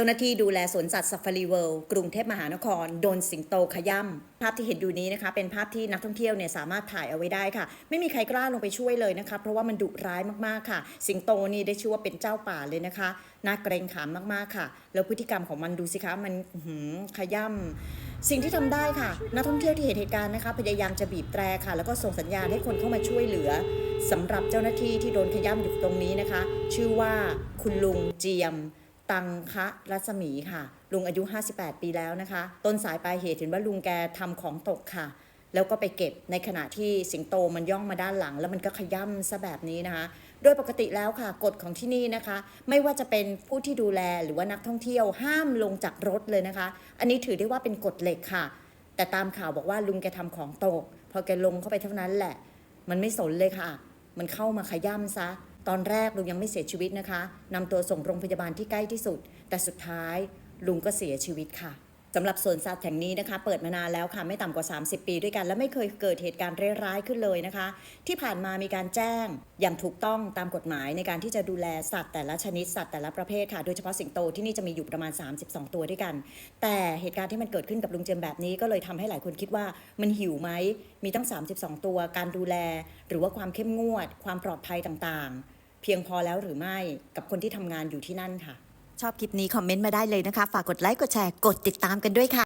จ้าหน้าที่ดูแลสวนสัตว์ซัฟฟารีเวิลด์กรุงเทพมหานคร โดนสิงโตขย่ำภาพที่เห็นอยู่นี้นะคะ เป็นภาพที่นักท่องเที่ยวเนี่ยสามารถถ่ายเอาไว้ได้ค่ะ ไม่มีใครกล้าลงไปช่วยเลยนะคะ เพราะว่ามันดุร้ายมากๆค่ะ สิงโตนี่ได้ชื่อว่าเป็นเจ้าป่าเลยนะคะน่าเกรงขามมากๆค่ะ แล้วพฤติกรรมของมันดูสิคะมันหืขย่ำสิ่งที่ทำได้ค่ะ นักท่องเที่ยวที่เห็นเหตุการณ์นะคะพยายามจะบีบแตรค่ะ แล้วก็ส่งสัญญาณให้คนเข้ามาช่วยเหลือสำหรับเจ้าหน้าที่ที่โดนขย่ำอยู่ตรงนี้นะคะ ชื่อว่าคุณลุงเจียม ตังคะรัศมีค่ะ ลุงอายุ 58 ปีแล้วนะคะ ต้นสายปลายเหตุเห็นว่าลุงแกทำของตกค่ะ แล้วก็ไปเก็บในขณะที่สิงโตมันย่องมาด้านหลัง แล้วมันก็ขย่ำซะแบบนี้นะคะ โดยปกติแล้วค่ะกฎของที่นี่นะคะ ไม่ว่าจะเป็นผู้ที่ดูแลหรือว่านักท่องเที่ยวห้ามลงจากรถเลยนะคะ อันนี้ถือได้ว่าเป็นกฎเหล็กค่ะ แต่ตามข่าวบอกว่าลุงแกทำของตก พอแกลงเข้าไปเท่านั้นแหละ มันไม่สนเลยค่ะ มันเข้ามาขย่ำซะ ตอนแรกลุงยังไม่เสียชีวิตนะคะนำตัวส่งโรงพยาบาลที่ใกล้ที่สุด แต่สุดท้ายลุงก็เสียชีวิตค่ะสำหรับสวนสัตว์แห่งนี้นะคะ เปิดมานานแล้วค่ะไม่ต่ำกว่า 30 ปีด้วยกัน และไม่เคยเกิดเหตุการณ์ร้ายๆขึ้นเลยนะคะ ที่ผ่านมามีการแจ้งอย่างถูกต้องตามกฎหมายในการที่จะดูแลสัตว์แต่ละชนิดสัตว์แต่ละประเภทค่ะ โดยเฉพาะสิงโตที่นี่จะมีอยู่ประมาณ 32 ตัวด้วยกัน แต่เหตุการณ์ที่มันเกิดขึ้นกับลุงเจมแบบนี้ก็เลยทำให้หลายคนคิดว่ามันหิวไหมมีตั้ง 32 ตัวการดูแล หรือว่าความเข้มงวด ความปลอดภัยต่างๆ เพียงพอแล้วหรือไม่กับคนที่ทำงานอยู่ที่นั่นค่ะ ชอบคลิปนี้คอมเมนต์มาได้เลยนะคะ ฝากกดไลค์กดแชร์กดติดตามกันด้วยค่ะ